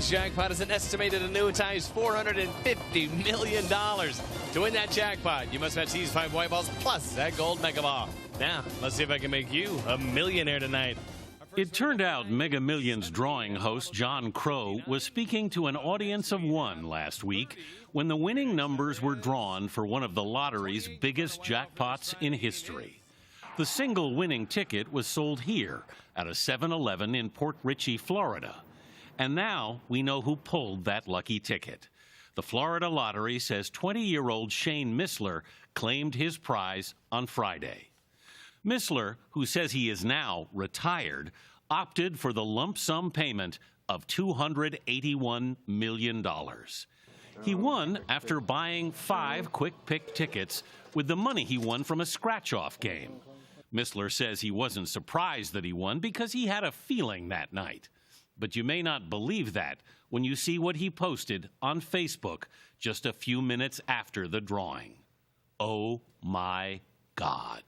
jackpot is an estimated annuitized $450 million. To win that jackpot, you must match these five white balls plus that gold mega ball. Now, let's see if I can make you a millionaire tonight. It turned out Mega Millions drawing host John Crow was speaking to an audience of one last week when the winning numbers were drawn for one of the lottery's biggest jackpots in history. The single winning ticket was sold here at a 7 Eleven in Port Richey, Florida. And now we know who pulled that lucky ticket. The Florida Lottery says 20 year old Shane Missler claimed his prize on Friday. Missler, who says he is now retired, opted for the lump sum payment of $281 million. He won after buying five quick pick tickets with the money he won from a scratch off game. Missler says he wasn't surprised that he won because he had a feeling that night. But you may not believe that when you see what he posted on Facebook just a few minutes after the drawing. Oh my God.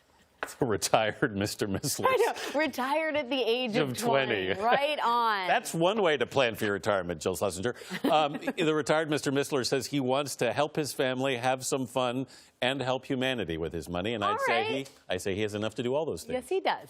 retired Mr. Missler. I know, retired at the age of, Of 20. Right on. That's one way to plan for your retirement, Jill Schlesinger. Um, the retired Mr. Missler says he wants to help his family have some fun and help humanity with his money, and All I'd say he, I say he has enough to do all those things. yes, he does.